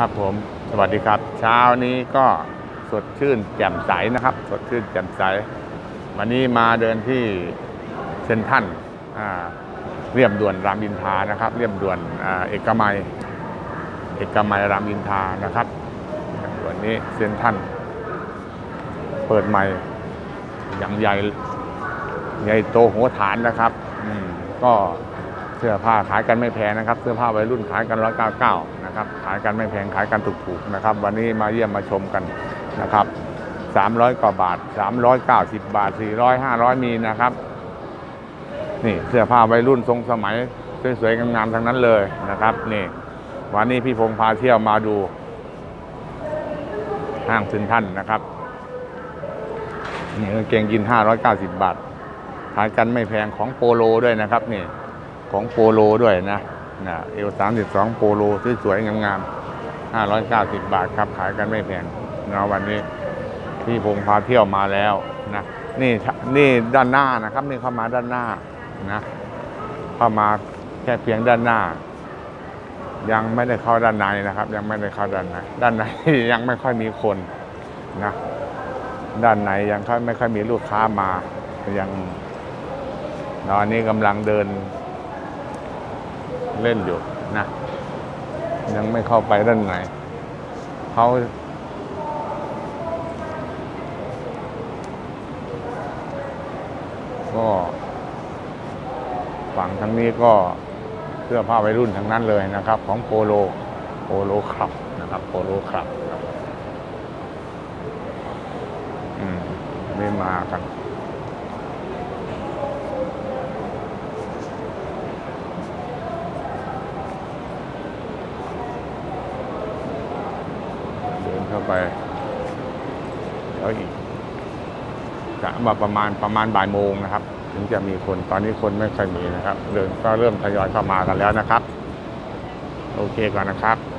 ครับผมสวัสดีครับ เช้านี้ก็สดชื่นแจ่มใสนะครับ สดชื่นแจ่มใส วันนี้มาเดินที่เซนทันเรียบด่วนรามอินทานะครับ เรียบด่วนอเอกมัย เอกมัยรามอินทานะครับวันนี้เซนทันเปิดใหม่อย่างใหญ่ใหญ่โตโหฐานนะครับก็เสื้อผ้าขายกันไม่แพงนะครับ เสื้อผ้าวัยรุ่นขายกันร้อยเก้าเก้า นะครับขายกันไม่แพงขายกันถูกๆนะครับ วันนี้มาเยี่ยมมาชมกันนะครับสามร้อยกว่าบาทสามร้อยเก้าสิบบาทสี่ร้อยห้าร้อยมีนะครับ นี่เสื้อผ้าวัยรุ่นทรงสมัยสวยๆงามๆทั้งนั้นเลยนะครับนี่วันนี้พี่พงพาเที่ยวมาดูห้างซินท่านนะครับนี่กางเกงยิน 590 บาทขายกันไม่แพงของโปโลด้วยนะครับนี่ของโปโลด้วยนะ นะเอล32โปโลสวยๆงามๆ590บาทครับขายกันไม่แพงนะวันนี้พี่พงพาเที่ยวมาแล้วนะนี่นี่ด้านหน้านะครับนี่เข้ามาด้านหน้านะเข้ามาแค่เพียงด้านหน้า ยังไม่ได้เข้าด้านในนะครับ ยังไม่ได้เข้าด้านในด้านในยังไม่ค่อยมีคนนะด้านในยังค่อยไม่ค่อยมีลูกค้ามายังตอนนี้กำลังเดิน เล่นอยู่นะ ยังไม่เข้าไปด้านในเขาก็ฝั่งทางนี้ก็เสื้อผ้าวัยรุ่นทั้งนั้นเลยนะครับ ของโปโลโปโลคลับนะครับโปโลคลับครับอืมไม่มากัน เข้าไปแล้วอีกกะมาประมาณประมาณบ่ายโมงนะครับ ถึงจะมีคนตอนนี้คนไม่ค่อยมีนะครับเดินก็เริ่มทยอยเข้ามากันแล้วนะครับ โอเคก่อนนะครับ